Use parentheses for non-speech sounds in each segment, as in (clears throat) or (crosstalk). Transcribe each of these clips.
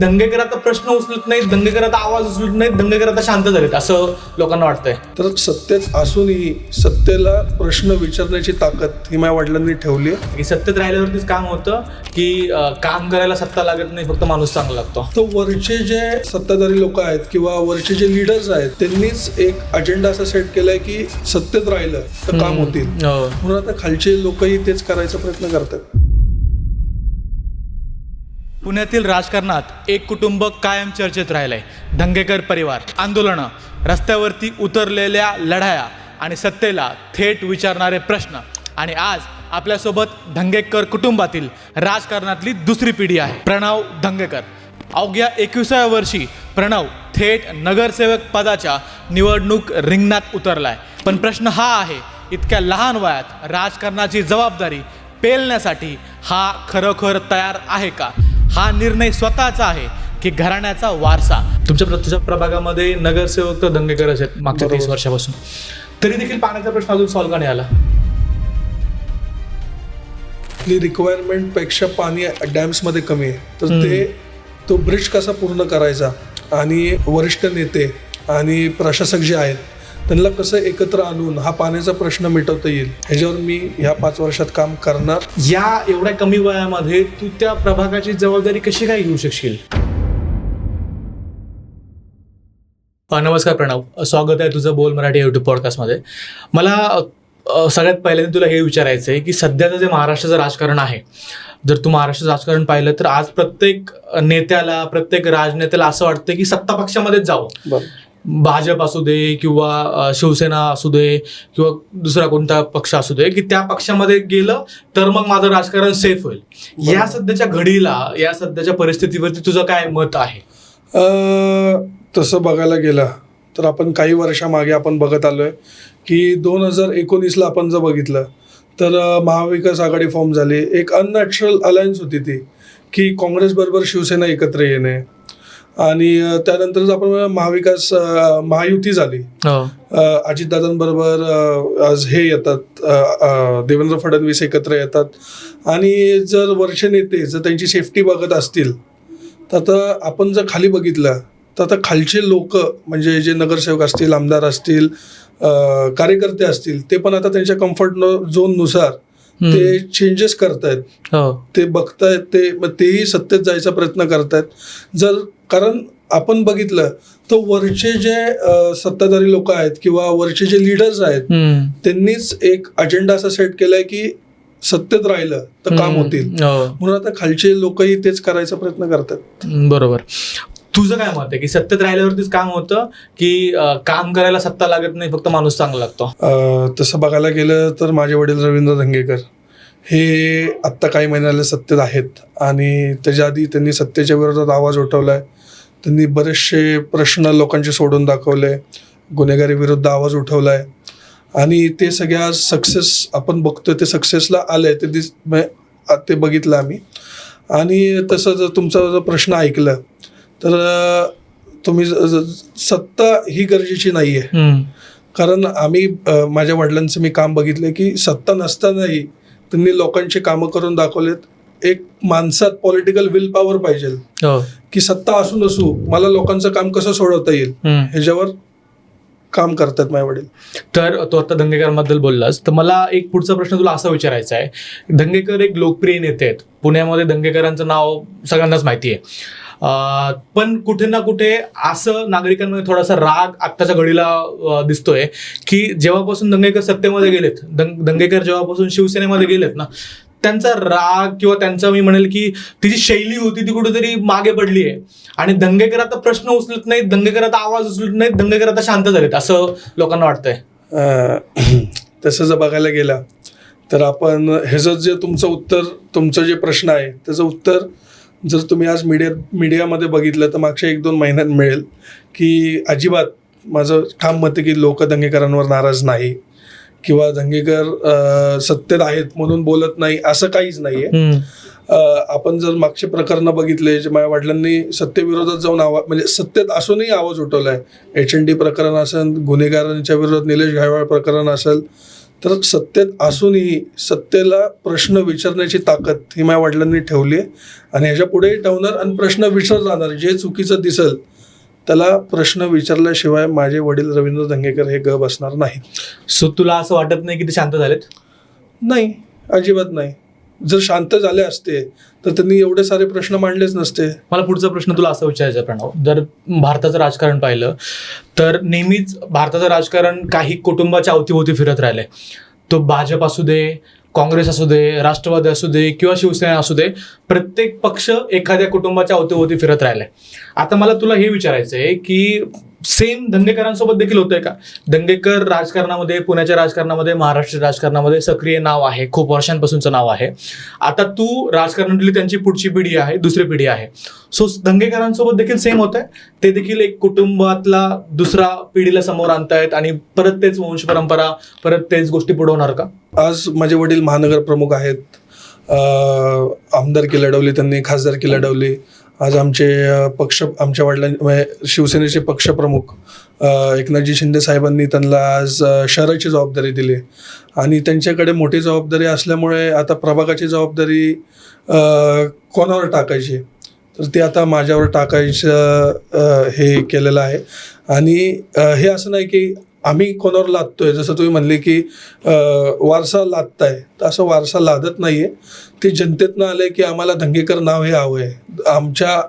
दंगेकर आता प्रश्न उचलत नाहीत दंगेकर आता आवाज उचलत नाहीत दंगेकर आता शांत झालेत असं लोकांना वाटतंय. तर सत्तेत असूनही सत्तेला प्रश्न विचारण्याची ताकद ही माझ्या वडिलांनी ठेवली की सत्तेत राहिल्यावरतीच काम होतं की अं, काम करायला सत्ता लागत नाही फक्त माणूस चांगला लागतो. तर वरचे जे सत्ताधारी लोक आहेत किंवा वरचे जे लिडर्स आहेत त्यांनीच एक अजेंडा असा सेट केलाय की सत्तेत राहिलं तर काम होतील. हो. म्हणून आता खालचे लोकही तेच करायचा प्रयत्न करतात. पुण्यातील राजकारणात एक कुटुंब कायम चर्चेत राहिलंय. दंगेकर परिवार आंदोलनं रस्त्यावरती उतरलेल्या लढाया आणि सत्तेला थेट विचारणारे प्रश्न. आणि आज आपल्यासोबत धंगेकर कुटुंबातील राजकारणातली दुसरी पिढी आहे प्रणव धंगेकर. अवघ्या एकविसाव्या वर्षी प्रणव थेट नगरसेवक पदाच्या निवडणूक रिंगणात उतरलाय. पण प्रश्न हा आहे इतक्या लहान वयात राजकारणाची जबाबदारी पेलण्यासाठी हा खरोखर तयार आहे का? हा निर्णय स्वतःचा आहे की घराण्याचा वारसा. तुमच्या तुझ्या प्रभागामध्ये नगरसेवक तर दंगेकरच आहेत मागच्या तीस. वर्षापासून. तरी देखील पाण्याचा प्रश्न अजून सॉल्व्ह का नाही आला? आपली रिक्वायरमेंटपेक्षा पाणी डॅम्समध्ये कमी आहे. तर ते तो ब्रिज कसा पूर्ण करायचा? आणि वरिष्ठ नेते आणि प्रशासक जे आहेत त्यांना कसं एकत्र आणून हा पाण्याचा प्रश्न मिटवता येईल ह्याच्यावर मी ह्या पाच वर्षात काम करणार. या एवढ्या कमी वयामध्ये तू त्या प्रभागाची जबाबदारी कशी काय घेऊ शकशील? नमस्कार प्रणव. स्वागत आहे तुझं बोल मराठी युट्यूब पॉडकास्टमध्ये मला सगळ्यात पहिल्यांदा तुला हे विचारायचं आहे की सध्याचं जे महाराष्ट्राचं राजकारण आहे जर तू महाराष्ट्राचं राजकारण पाहिलं तर आज प्रत्येक नेत्याला प्रत्येक राजनेत्याला असं वाटतं की सत्ता पक्षामध्येच जावं भाजप असू दे किंवा शिवसेना असू दे किंवा दुसरा कोणता पक्ष असू दे की त्या पक्षामध्ये गेलं तर मग माझं राजकारण सेफ होईल. या सध्याच्या घडीला या सध्याच्या परिस्थितीवरती तुझं काय मत आहे? तसं बघायला गेलं तर आपण काही वर्षामागे आपण बघत आलोय की दोन हजार एकोणीसला आपण जर बघितलं तर महाविकास आघाडी फॉर्म झाली. एक अननॅचरल अलायन्स होती ती की काँग्रेसबरोबर शिवसेना एकत्र येणे आणि त्यानंतरच आपण महाविकास महायुती झाली. अ, अजितदादांबरोबर आज हे येतात देवेंद्र फडणवीस एकत्र येतात. आणि जर वर्ष नेते जर त्यांची सेफ्टी बघत असतील तर आता आपण जर खाली बघितलं तर आता खालचे लोक म्हणजे जे नगरसेवक असतील आमदार असतील कार्यकर्ते असतील ते पण आता त्यांच्या कम्फर्ट झोननुसार ते चेंजेस करतायत. हो. ते बघतायत ते मग तेही सत्तेत जायचा प्रयत्न करतायत. जर कारण आपण बघितलं तर वरचे जे सत्ताधारी लोक आहेत किंवा वरचे जे लिडर्स आहेत त्यांनीच एक अजेंडा असा सेट केलाय की सत्तेत राहिलं तर काम होतील. हो. म्हणून आता खालचे लोकही तेच करायचा प्रयत्न करतात. बरोबर. तुझं काय मत आहे? की सत्तेत राहिल्यावरतीच काम होतं की काम करायला सत्ता लागत नाही फक्त माणूस चांगला लागतो? अ, तसं बघायला गेलं तर माझे वडील रवींद्र धंगेकर. हे आत्ता काही महिन्याला सत्तेत आहेत. आणि त्याच्या आधी त्यांनी सत्तेच्या विरोधात आवाज उठवला आहे त्यांनी बरेचसे प्रश्न लोकांचे सोडून दाखवले. गुन्हेगारी विरुद्ध आवाज आहे आणि ते सगळ्या सक्सेस आपण बघतोय ते सक्सेसला आलंय ते दिस म- ते बघितलं आम्ही. आणि तसं जर तुमचा जर प्रश्न ऐकलं तर तुम्ही सत्ता ही गरजेची नाही आहे कारण आम्ही माझ्या वडिलांचं मी काम बघितलं की सत्ता नसतानाही त्यांनी लोकांची कामं करून दाखवलेत. एक माणसात पॉलिटिकल विल पॉवर पाहिजे. हो. की सत्ता असू नसू मला लोकांचं काम कसं सोडवता येईल? ह्याच्यावर काम करतात माझे वडील. तर तो आता दंगेकरांबद्दल बोललास तर मला एक पुढचा प्रश्न तुला असा विचारायचा आहे. दंगेकर एक लोकप्रिय नेते आहेत. पुण्यामध्ये दंगेकरांचं नाव सगळ्यांनाच माहिती आहे. पण कुठे ना कुठे असं नागरिकांमध्ये थोडासा राग आत्ताच्या घडीला दिसतोय की जेव्हापासून दंगेकर सत्तेमध्ये गेलेत दंग दंगेकर जेव्हापासून शिवसेनेमध्ये गेलेत ना त्यांचा राग किंवा त्यांचा मी म्हणेल की ती जी शैली होती ती कुठेतरी मागे पडली आहे. आणि दंगेकर आता प्रश्न उचलत नाहीत दंगेकर आता आवाज उचलत नाहीत दंगेकर आता शांत झालेत असं लोकांना वाटतंय. (clears throat) तसं जर बघायला गेला तर आपण ह्याचं जे तुमचं उत्तर तुमचं जे प्रश्न आहे त्याचं उत्तर जर तुम्ही आज मीडिया मीडियामध्ये बघितलं तर मागच्या एक दोन महिन्यात मिळेल की अजिबात माझं ठाम मत आहे की लोक दंगेकरांवर नाराज नाही किंवा दंगेकर सत्तेत आहेत म्हणून बोलत नाही असं काहीच नाही आहे अ, आपण जर मागचे प्रकरणं बघितले जे माझ्या वडिलांनी सत्तेविरोधात जाऊन आवाज म्हणजे सत्तेत असूनही आवाज उठवलाय. एच एन डी प्रकरण असेल गुन्हेगारांच्या विरोधात निलेश घायवाळ प्रकरण असेल तर सत्तेत असूनही सत्तेला प्रश्न विचारण्याची ताकद ही माझ्या वडिलांनी ठेवली आहे. आणि ह्याच्या पुढेही ठेवणार आणि प्रश्न विचारत राहणार. जे चुकीचं दिसेल त्याला प्रश्न विचारल्याशिवाय माझे वडील रवींद्र धंगेकर हे ग बसणार नाहीत. सो तुला असं वाटत नाही की ते शांत झालेत? नाही अजिबात नाही. जर शांत झाले असते तर त्यांनी एवढे सारे प्रश्न मांडलेच नसते. मला पुढचा प्रश्न तुला असं विचारायचा आहे, प्रणव. जर भारताचं राजकारण पाहिलं तर नेहमीच भारताचं राजकारण काही कुटुंबाच्या अवतीभोवती फिरत राहिले तो भाजप असू दे काँग्रेस असू दे राष्ट्रवादी असू दे किंवा शिवसेना असू दे प्रत्येक पक्ष एखाद्या कुटुंबाच्या अवतीभोवती फिरत राहिले आता मला तुला हे विचारायचं आहे की सेम दंगेकरांसोबत देखील होतंय का? दंगेकर राजकारणामध्ये पुण्याच्या राजकारणामध्ये महाराष्ट्र राजकारणामध्ये सक्रिय नाव आहे. खूप वर्षांपासूनचं नाव आहे. आता तू राजकारणातली त्यांची पुढची पिढी आहे दुसरी पिढी आहे. सो दंगेकरांसोबत देखील सेम होत आहे ते देखील एक कुटुंबातला दुसरा पिढीला समोर आणतायत आणि परत तेच वंश परंपरा परत तेच गोष्टी पुढवणार का? आज माझे वडील महानगर प्रमुख आहेत. आमदारकी लढवली त्यांनी खासदारकी लढवली. आज आमचे पक्ष आमच्या वडिलां म्हणजे शिवसेनेचे पक्षप्रमुख एकनाथजी शिंदे साहेबांनी त्यांना आज शहराची जबाबदारी दिली. आणि त्यांच्याकडे मोठी जबाबदारी असल्यामुळे आता प्रभागाची जबाबदारी कोणावर टाकायची? तर ते आता माझ्यावर टाकायचं हे केलेलं आहे. आणि हे असं नाही की आम्ही कोणावर लादतोय? जसं तुम्ही म्हणले की वारसा लादताय. तर असं वारसा लादत नाही आहे ते जनतेतनं आलं की आम्हाला धंगेकर नाव हे हवं आहे. आमच्या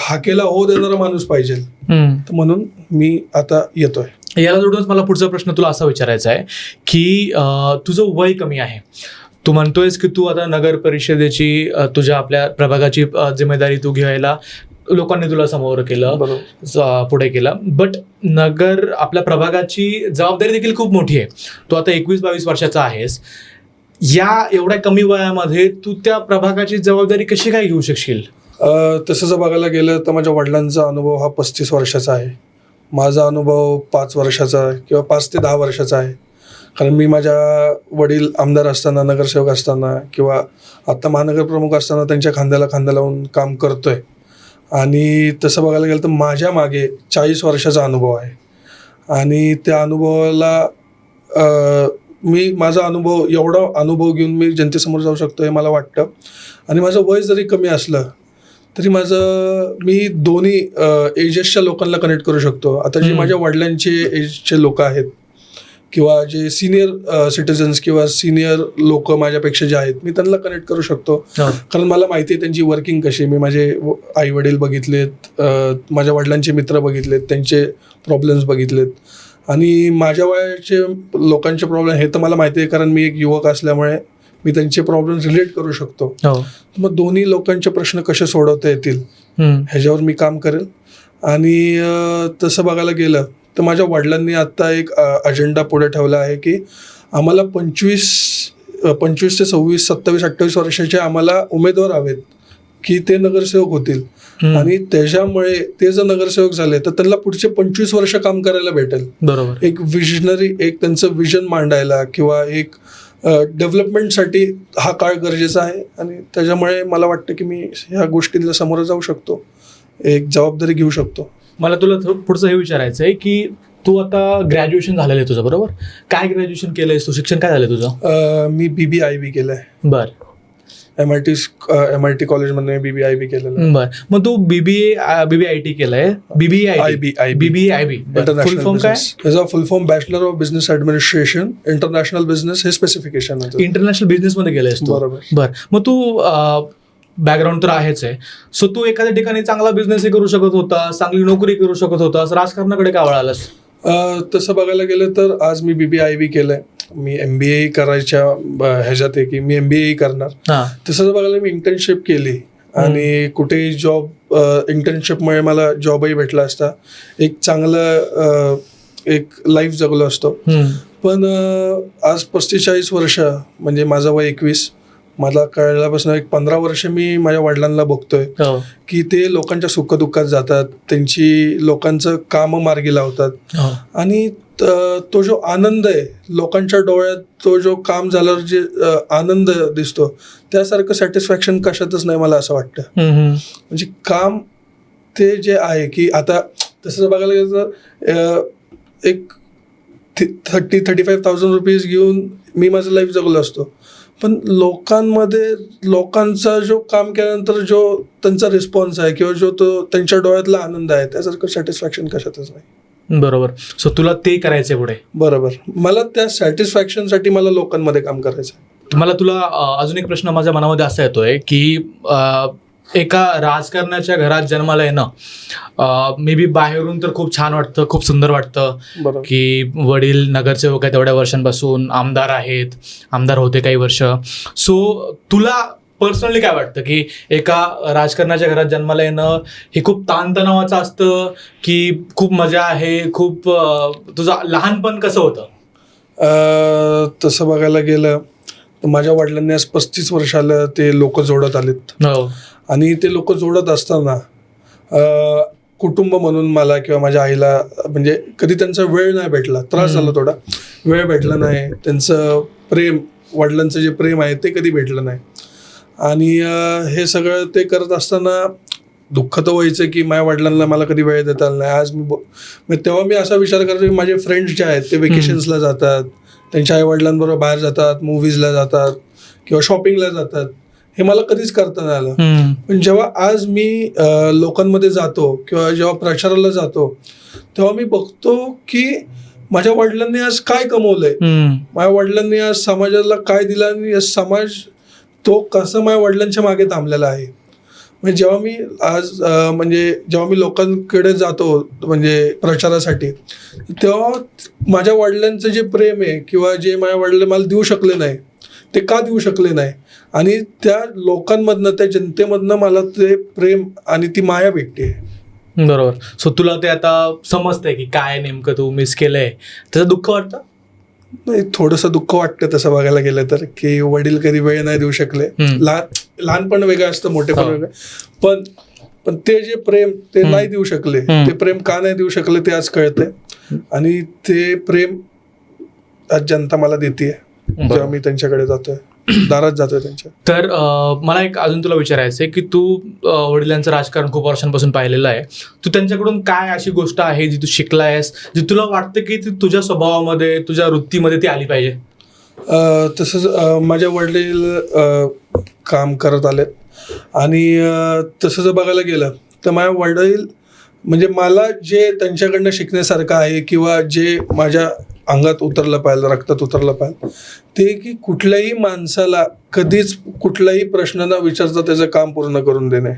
हाकेला हो देणारा माणूस पाहिजे. तर म्हणून मी आता येतोय. याला जोडूनच मला पुढचा प्रश्न तुला असा विचारायचा आहे की तुझं वय कमी आहे. तू म्हणतोयस की तू आता नगर परिषदेची तुझ्या आपल्या प्रभागाची जिम्मेदारी तू घ्यायला लोकांनी तुला समोर केलं पुढे केलं. बट नगर आपल्या प्रभागाची जबाबदारी देखील खूप मोठी आहे. तू आता एकवीस बावीस वर्षाचा आहेस. या एवढ्या कमी वयामध्ये तू त्या प्रभागाची जबाबदारी कशी काय घेऊ शकशील? तसं जर बघायला गेलं तर माझ्या वडिलांचा अनुभव हा पस्तीस वर्षाचा आहे. माझा अनुभव पाच वर्षाचा आहे किंवा पाच ते दहा वर्षाचा आहे. कारण मी माझ्या वडील आमदार असताना नगरसेवक असताना किंवा आत्ता महानगर प्रमुख असताना त्यांच्या खांद्याला खांदा लावून काम करतोय. आणि तसं बघायला गेलं तर माझ्या मागे चाळीस वर्षाचा अनुभव आहे. आणि त्या अनुभवाला मी माझा अनुभव एवढा अनुभव घेऊन मी जनतेसमोर जाऊ शकतो हे मला वाटतं. आणि माझं वय जरी कमी असलं तरी माझं मी दोन्ही एजेसच्या लोकांना कनेक्ट करू शकतो. आता जे. माझ्या वडिलांचे एजचे लोक आहेत किंवा जे सिनियर सिटीजन्स किंवा सिनियर लोक माझ्यापेक्षा जे आहेत मी त्यांना कनेक्ट करू शकतो. कारण मला माहिती आहे त्यांची वर्किंग कशी. मी माझे आई वडील बघितलेत माझ्या वडिलांचे मित्र बघितलेत त्यांचे प्रॉब्लेम्स बघितलेत. आणि माझ्या वयाचे लोकांचे प्रॉब्लेम हे तर मला माहिती आहे कारण मी एक युवक असल्यामुळे मी त्यांचे प्रॉब्लेम रिलेट करू शकतो. हो. मग दोन्ही लोकांचे प्रश्न कसे सोडवता येतील. ह्याच्यावर मी काम करेल. आणि तसं बघायला गेलं तर माझ्या वडिलांनी आत्ता एक अजेंडा पुढे ठेवला आहे की आम्हाला पंचवीस पंचवीस ते सव्वीस सत्तावीस अठ्ठावीस वर्षाचे आम्हाला उमेदवार हवेत की ते नगरसेवक होतील. आणि त्याच्यामुळे ते जर नगरसेवक झाले तर त्यांना पुढचे पंचवीस वर्ष काम करायला भेटेल. बरोबर. एक विजनरी एक त्यांचं विजन मांडायला किंवा एक डेव्हलपमेंटसाठी हा काळ गरजेचा आहे. आणि त्याच्यामुळे मला वाटतं की मी ह्या गोष्टींना समोर जाऊ शकतो. एक जबाबदारी घेऊ शकतो. मला तुला पुढचं हे विचारायचं आहे की तू आता ग्रॅज्युएशन झालेलं आहे तुझं बरोबर? काय ग्रॅज्युएशन केलंयस तू? शिक्षण काय झालं तुझं? मी बी बी आय बी केलं आहे बर M I T M I T कॉलेजमध्ये बी बी आय बी केलेलं. आहे बर. मग तू बीबीए बीबी आय टी केलंय. BBA I IB, IB. BBA I B full form काय? Full form bachelor of business administration international business हे specification आहे. इंटरनॅशनल बिझनेस मध्ये गेलायस तू. बरोबर. बर. मग तू बॅकग्राऊंड तर आहेच आहे. सो तू एखाद्या ठिकाणी चांगला बिझनेसही करू शकत होता चांगली नोकरी करू शकत होतास राजकारणाकडे का वळालास? तसं बघायला गेलं तर आज मी बी बी आय बी केलंय. मी एम बी ए करायच्या ह्याच्यात आहे की मी एम बी ए करणार. तसं बघायला मी इंटर्नशिप केली. आणि कुठेही जॉब इंटर्नशिपमुळे मला जॉबही भेटला असता. एक चांगलं एक लाईफ जगलो असतो. पण आज पस्तीस चाळीस वर्ष म्हणजे माझं वय एकवीस. मला कळल्यापासून एक पंधरा वर्ष मी माझ्या वडिलांना बघतोय हो. की ते लोकांच्या सुखदुःखात जातात त्यांची लोकांचं काम मार्गी लावतात हो. आणि त- जो आनंद आहे लोकांच्या डोळ्यात तो जो काम झाल्यावर जे आनंद दिसतो त्यासारखं सॅटिस्फॅक्शन कशातच नाही मला असं वाटतं. म्हणजे काम ते जे आहे की आता तसं बघायला गेलं तर एक thirty thirty five thousand rupees घेऊन मी माझं लाईफ जगलो असतो पण लोकांमध्ये लोकांचा जो काम केल्यानंतर जो त्यांचा रिस्पॉन्स आहे किंवा जो तो त्यांच्या डोळ्यातला आनंद आहे त्यासारखं सॅटिस्फॅक्शन कशातच नाही. बरोबर. सो तुला ते करायचंय पुढे. बरोबर. मला त्या सॅटिस्फॅक्शनसाठी मला लोकांमध्ये काम करायचं आहे. मला तुला अजून एक प्रश्न माझ्या मनामध्ये असा येतोय की एका राजकारणाच्या घरात जन्माला येणं मे बी बाहेरून तर खूप छान वाटतं खूप सुंदर वाटतं की वडील नगरसेवक आहेत एवढ्या वर्षांपासून आमदार आहेत आमदार होते काही वर्ष. सो तुला पर्सनली काय वाटतं की एका राजकारणाच्या घरात जन्माला येणं हे खूप ताणतणावाचं असतं की खूप मजा आहे खूप तुझं लहानपण कसं होतं? तसं बघायला गेलं माझ्या वडिलांनी आज पस्तीस वर्षाला ते लोक जोडत आलेत. हो. आणि ते लोक जोडत असताना कुटुंब म्हणून मला किंवा माझ्या आईला म्हणजे कधी त्यांचा वेळ नाही भेटला त्रास झाला थोडा. वेळ भेटला नाही त्यांचं प्रेम वडिलांचं जे प्रेम आहे ते कधी भेटलं नाही. आणि हे सगळं ते करत असताना दुःख तर व्हायचं की माझ्या वडिलांना मला कधी वेळ देता आला नाही. आज मी तेव्हा मी असा विचार करतो की माझे फ्रेंड्स जे आहेत ते वेकेशन्सला जातात. त्यांच्या आई वडिलांबरोबर बाहेर जातात मूवीजला जातात किंवा शॉपिंगला जातात. हे मला कधीच करता नाही आलं. पण जेव्हा आज मी लोकांमध्ये जातो किंवा जेव्हा प्रचाराला जातो तेव्हा मी बघतो की माझ्या वडिलांनी आज काय कमवलंय. माझ्या वडिलांनी आज समाजाला काय दिलं आणि समाज तो कसं माझ्या वडिलांच्या मागे थांबलेला आहे म्हणजे जेव्हा मी आज म्हणजे जेव्हा मी लोकांकडे जातो म्हणजे प्रचारासाठी तेव्हा माझ्या वडिलांचं जे प्रेम आहे किंवा जे माझ्या वडिलांनी मला देऊ शकले नाही ते का देऊ शकले नाही? आणि त्या लोकांमधनं त्या जनतेमधनं मला ते प्रेम आणि ती माया भेटते. बरोबर. सो तुला ते आता समजतंय की काय नेमकं तू मिस केलंय. त्याचं दुःख वाटतं? नाही थोडंसं दुःख वाटतं तसं बघायला गेलं तर की वडील कधी वेळ नाही देऊ शकले. लहान लहानपण वेगळं असतं मोठेपण हो. वेगळं. पण पण ते जे प्रेम ते. नाही देऊ शकले. ते प्रेम का नाही देऊ शकले ते आज कळतंय. आणि ते प्रेम आज जनता मला देते जेव्हा मी त्यांच्याकडे जातोय (clears throat) दारात जातोय त्यांच्या. तर अं, मला एक अजून तुला विचारायचं आहे की तू अं, वडिलांचं राजकारण खूप वर्षांपासून पाहिलेलं आहे. तू त्यांच्याकडून काय अशी गोष्ट आहे जी तू शिकलायस जी तुला वाटतं की ती तुझ्या स्वभावामध्ये तुझ्या वृत्तीमध्ये ती आली पाहिजे? अ, तसंच अ, माझे वडील अ, काम करत आलेत. आणि अ, तसं जर बघायला गेलं तर माझे वडील म्हणजे मला जे त्यांच्याकडनं शिकण्यासारखं आहे किंवा जे माझ्या अंगात उतरलं पाहिजे रक्तात उतरलं पाहिजे ते की कुठल्याही माणसाला कधीच कुठलाही प्रश्न न विचारता त्याचं काम पूर्ण करून देणे.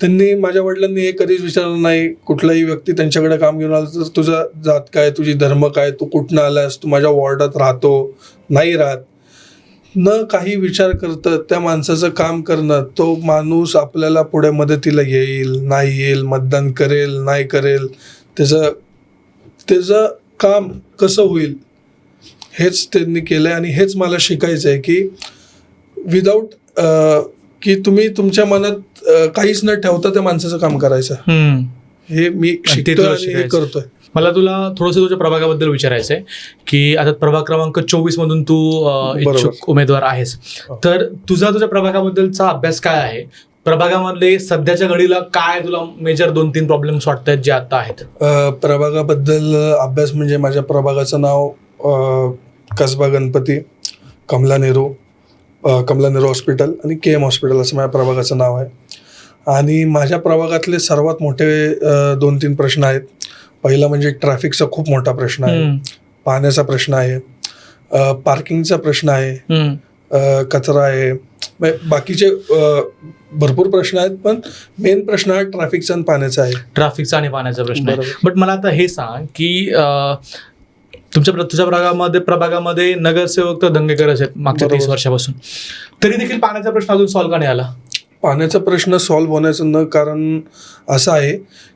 त्यांनी माझ्या वडिलांनी हे कधीच विचारलं नाही कुठलाही व्यक्ती त्यांच्याकडे काम घेऊन आला तर तुझा जात काय तुझी धर्म काय तू कुठनं आलास तू माझ्या वॉर्डात राहतो नाही राहत. न काही विचार करता त्या माणसाचं काम करणं तो माणूस आपल्याला पुढे मदतीला येईल नाही येईल मतदान करेल नाही करेल त्याचं त्याचं काम कसं होईल हेच त्यांनी केलं आहे आणि हेच मला शिकायचं आहे की विदाऊट की तुम्ही तुमच्या मनात काहीच न ठेवता त्या माणसाचं काम करायचं हे मी शिकतोय हे. करतोय मला तुला थोडंसं तुझ्या प्रभागाबद्दल विचारायचं आहे की आता प्रभाग क्रमांक चोवीस मधून तू. इच्छुक उमेदवार आहेस हो. तर तुझा तुझ्या प्रभागाबद्दलचा अभ्यास काय आहे प्रभागामधले सध्याच्या घडीला काय तुला मेजर दोन तीन प्रॉब्लेम्स वाटत आहेत जे आता आहेत? प्रभागाबद्दल अभ्यास म्हणजे माझ्या प्रभागाचं नाव कसबा गणपती कमला नेहरू कमला नेहरू हॉस्पिटल आणि के एम हॉस्पिटल असं माझ्या प्रभागाचं नाव आहे. आणि माझ्या प्रभागातले सर्वात मोठे दोन तीन प्रश्न आहेत. पहिला म्हणजे ट्रॅफिकचा खूप मोठा प्रश्न आहे. पाण्याचा प्रश्न आहे. पार्किंगचा प्रश्न आहे. कचरा आहे. म्हणजे बाकीचे भरपूर प्रश्न आहेत पण मेन प्रश्न हा ट्रॅफिकचा आणि पाण्याचा आहे. ट्रॅफिकचा आणि पाण्याचा प्रश्न आहे. बट मला आता हे सांग की अं, तुमच्या प्र- तुझ्या प्रभागामध्ये प्रभागामध्ये नगरसेवक तर दंगेकरच आहेत मागच्या तीस. वर्षापासून. तरी देखील पाण्याचा प्रश्न अजून सॉल्व्ह का नाही आला? पाण्याचा प्रश्न सॉल्व्ह होण्याचं न कारण असं आहे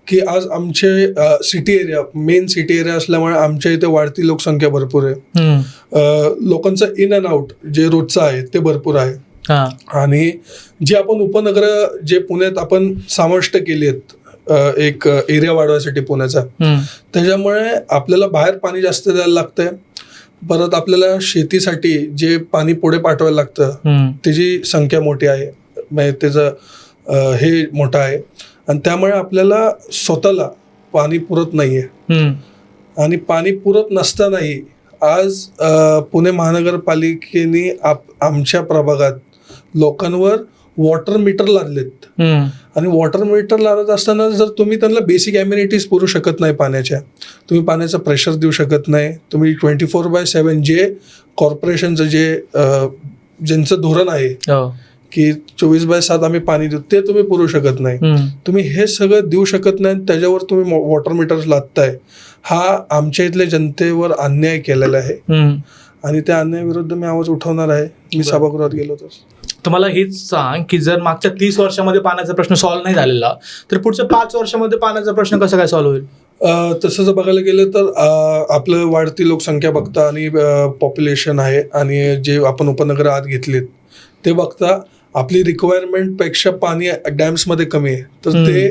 की आज आमचे city area main city area असल्यामुळे आमच्या इथे वाढती लोकसंख्या भरपूर आहे. अ, लोकांचं इन अँड आउट जे रोजचं आहे ते भरपूर आहे. आणि जे आपण उपनगर जे पुण्यात आपण समाविष्ट केली आहेत एक एरिया वाढवायसाठी पुण्याचा त्याच्यामुळे आपल्याला बाहेर पाणी जास्त द्यायला लागतंय. परत आपल्याला शेतीसाठी जे पाणी पुढे पाठवायला लागतं. त्याची संख्या मोठी आहे म्हणजे त्याचं हे मोठं आहे. आणि त्यामुळे आपल्याला स्वतःला पाणी पुरत नाही आहे हम्म. आणि पाणी पुरत नसतानाही आज पुणे महानगरपालिकेने आप आमच्या प्रभागात लोकांवर वॉटर मीटर लादलेत. आणि वॉटर मीटर लावत असताना जर तुम्ही त्यांना बेसिक ॲम्युनिटीज पुरू शकत नाही पाण्याच्या तुम्ही पाण्याचं प्रेशर देऊ शकत नाही तुम्ही twenty four by seven J कॉर्पोरेशनचं जे ज्यांचं धोरण आहे हो. की चोवीस बाय सात आम्ही पाणी देऊ ते तुम्ही पुरू शकत नाही. तुम्ही हे सगळं देऊ शकत नाही आणि त्याच्यावर तुम्ही वॉटर मीटर्स लादताय हा आमच्या इथल्या जनतेवर अन्याय केलेला आहे. आणि त्या अन्यायाविरुद्ध मी आवाज उठवणार आहे मी. सभागृहात गेलो तर मला हेच सांग की जर मागच्या तीस वर्षामध्ये पाण्याचा प्रश्न सॉल्व्ह नाही झालेला तर पुढच्या पाच वर्षामध्ये पाण्याचा प्रश्न कसा काय सॉल्व्ह होईल तसं जर बघायला गेलं तर आपलं वाढती लोकसंख्या बघता आणि पॉप्युलेशन आहे आणि जे आपण उपनगर आत घेतलेत ते बघता आपली रिक्वायरमेंटपेक्षा पाणी डॅम्समध्ये कमी आहे तर. ते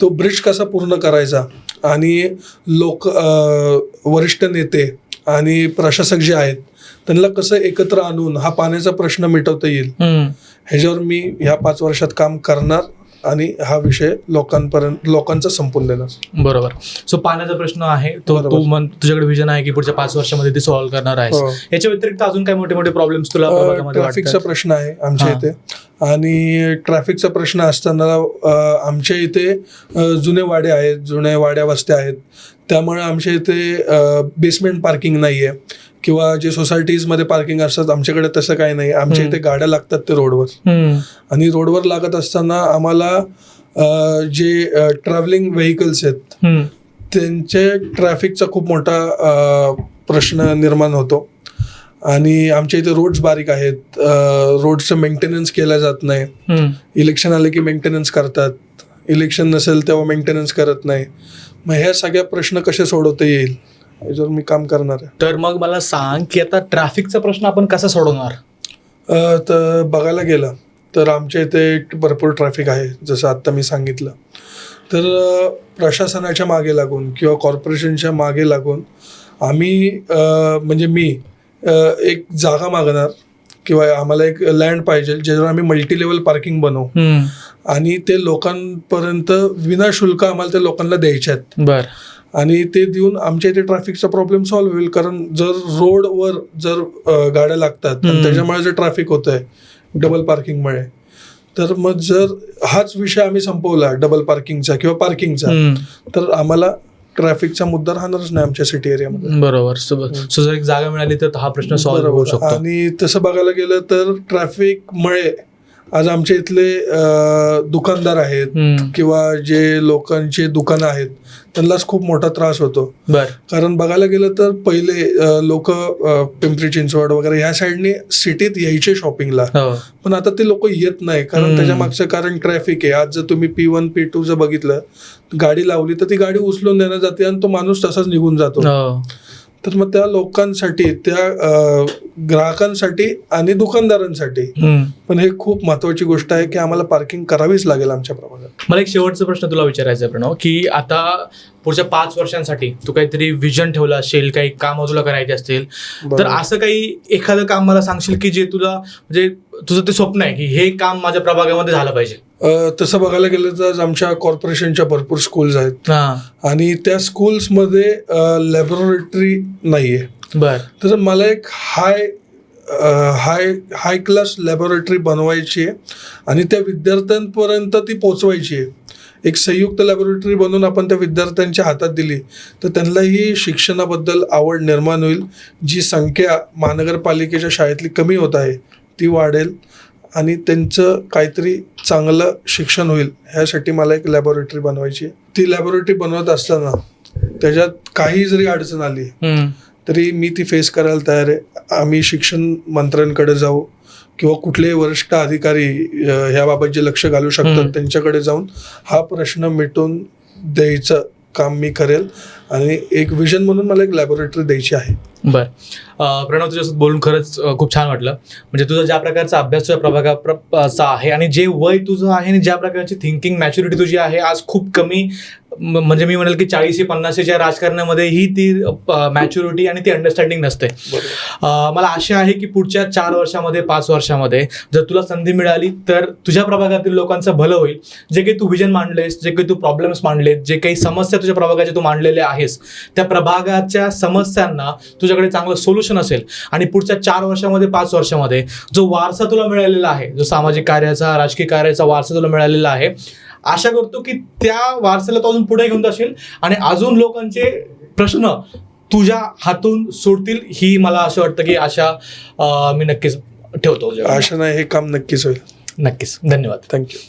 तो ब्रिज कसा पूर्ण करायचा आणि लोक वरिष्ठ नेते आणि प्रशासक जे आहेत त्यांना कसं एकत्र आणून हा पाण्याचा प्रश्न मिटवता येईल. ह्याच्यावर मी ह्या पाच वर्षात काम करणार आणि हा विषय लोकांपर्यंत लोकांचा संपून देणार बरोबर सो पाण्याचा प्रश्न आहे तो. तू म्हण तुझ्याकडे विजन आहे की पुढच्या पाच वर्षामध्ये ते सॉल्व्ह करणार आहेस हो. याच्या व्यतिरिक्त अजून काय मोठे मोठे प्रॉब्लेम्स तुला ट्रॅफिकचा? प्रश्न आहे आमच्या. इथे आणि ट्रॅफिकचा प्रश्न असताना आमच्या इथे जुने वाडे आहेत जुने वाड्या वस्त्या आहेत त्यामुळे आमच्या इथे बेसमेंट पार्किंग नाही आहे किंवा जे सोसायटीजमध्ये पार्किंग असतात आमच्याकडे तसं काही नाही आमच्या. इथे गाड्या लागतात ते रोडवर. आणि रोडवर लागत असताना आम्हाला जे ट्रॅव्हलिंग व्हेकल्स आहेत. त्यांचे ट्रॅफिकचा खूप मोठा प्रश्न निर्माण होतो आणि आमच्या इथे रोड्स बारीक आहेत रोडचं मेंटेनन्स केलं जात नाही. इलेक्शन आले की मेंटेनन्स करतात इलेक्शन नसेल तेव्हा मेंटेनन्स करत नाही मग ह्या सगळ्या प्रश्न कसे सोडवता येईल याच्यावर मी काम करणार आहे. तर मग मला सांग की आता ट्रॅफिकचा प्रश्न आपण कसा सोडवणार? अ, तर बघायला गेलं तर आमच्या इथे भरपूर ट्रॅफिक आहे जसं आत्ता मी सांगितलं. तर अ, प्रशासनाच्या मागे लागून किंवा कॉर्पोरेशनच्या मागे लागून आम्ही अ, म्हणजे मी अ, एक जागा मागणार किंवा आम्हाला एक लँड पाहिजे ज्याच्यावर आम्ही मल्टी लेवल पार्किंग बनवू. हम्म. आणि ते लोकांपर्यंत विनाशुल्क आम्हाला ते लोकांना द्यायचे आहेत. बर. आणि ते देऊन आमच्या इथे ट्रॅफिकचा प्रॉब्लेम सॉल्व्ह होईल. कारण जर रोडवर जर गाड्या लागतात त्याच्यामुळे जर ट्रॅफिक होत आहे डबल पार्किंगमुळे तर मग जर हाच विषय आम्ही संपवला डबल पार्किंगचा किंवा पार्किंगचा. तर आम्हाला ट्रॅफिकचा मुद्दा राहणारच नाही आमच्या सिटी एरियामध्ये. बरोबर. सो जर एक जागा मिळाली तर हा प्रश्न सॉल्व्ह होऊ शकतो. आणि तसं बघायला गेलं तर ट्रॅफिकमुळे आज आमच्या इथले दुकानदार आहेत. किंवा जे लोकांचे दुकानं आहेत त्यांनाच खूप मोठा त्रास होतो. कारण बघायला गेलं तर पहिले लोक पिंपरी चिंचवड वगैरे ह्या साईडने सिटीत यायचे शॉपिंगला. हो. पण आता ते लोक येत नाही. कारण. त्याच्या मागचं कारण ट्रॅफिक आहे. आज जर तुम्ही पी वन पी टू जर बघितलं गाडी लावली तर ती गाडी उचलून देण्यात जाते आणि तो माणूस तसाच निघून जातो. हो. तर मग त्या लोकांसाठी त्या ग्राहकांसाठी आणि दुकानदारांसाठी. पण हे खूप महत्वाची गोष्ट आहे की आम्हाला पार्किंग करावीच लागेल आमच्या प्रभागात मला एक शेवटचा प्रश्न तुला विचारायचा आहे प्रणव की आता पुढच्या पाच वर्षांसाठी तू काहीतरी विजन ठेवलं असेल काही काम तुला करायचे असतील तर. असं काही एखादं काम मला सांगशील की जे तुला म्हणजे तुझं ते स्वप्न आहे की हे काम माझ्या प्रभागामध्ये झालं पाहिजे. अ, तसं बघायला गेलं तर आमच्या कॉर्पोरेशनच्या भरपूर स्कूल्स आहेत. हा. आणि त्या स्कूल्समध्ये लॅबोरेटरी नाही आहे बर. तर मला एक हाय हाय हाय क्लास लॅबोरेटरी बनवायची आहे आणि त्या विद्यार्थ्यांपर्यंत ती पोचवायची आहे. एक संयुक्त लॅबोरेटरी बनवून आपण त्या विद्यार्थ्यांच्या हातात दिली तर त्यांनाही शिक्षणाबद्दल आवड निर्माण होईल जी संख्या महानगरपालिकेच्या शाळेतली कमी होत आहे. ती वाढेल आणि त्यांचं काहीतरी चांगलं शिक्षण होईल ह्यासाठी मला एक लॅबोरेटरी बनवायची आहे ती लॅबोरेटरी बनवत असताना त्याच्यात काही जरी अडचण आली. तरी मी ती फेस करायला तयार आहे आम्ही शिक्षण मंत्र्यांकडे जाऊ किंवा कुठलेही वरिष्ठ अधिकारी ह्याबाबत जे लक्ष घालू शकतात. त्यांच्याकडे जाऊन हा प्रश्न मिटून द्यायचं काम मी करेल आणि एक विजन म्हणून मला एक लॅबोरेटरी द्यायची आहे बर. प्रणव तुझ्यासोबत बोलून खरंच खूप छान वाटलं. म्हणजे तुझा ज्या प्रकारचा अभ्यास तुझ्या प्रभागा प्र- चा आहे आणि जे वय तुझं आहे आणि ज्या प्रकारची थिंकिंग मॅच्युरिटी तुझी आहे आज खूप कमी म्हणजे मी म्हणेल की चाळीशी पन्नासीच्या राजकारणामध्येही ती मॅच्युरिटी आणि ती अंडरस्टँडिंग नसते. मला आशा आहे की पुढच्या चार वर्षामध्ये पाच वर्षामध्ये जर तुला संधी मिळाली तर तुझ्या प्रभागातील लोकांचं भलं होईल. जे काही तू विजन मांडलेस जे काही तू प्रॉब्लेम्स मांडलेत जे काही समस्या तुझ्या प्रभागाच्या तू मांडलेल्या आहेस त्या प्रभागाच्या समस्यांना तुझ्याकडे चांगलं सोल्युशन असेल आणि पुढच्या चार वर्षामध्ये पाच वर्षामध्ये जो वारसा तुला मिळालेला आहे जो सामाजिक कार्याचा राजकीय कार्याचा वारसा तुला मिळालेला आहे आशा करतो की त्या वारसाला तू अजून पुढे घेऊन जाशील आणि अजून लोकांचे प्रश्न तुझ्या हातून सोडतील ही मला असं वाटतं की आशा मी नक्कीच ठेवतो. आशा नाही हे काम नक्कीच होईल. नक्कीच. धन्यवाद. थँक्यू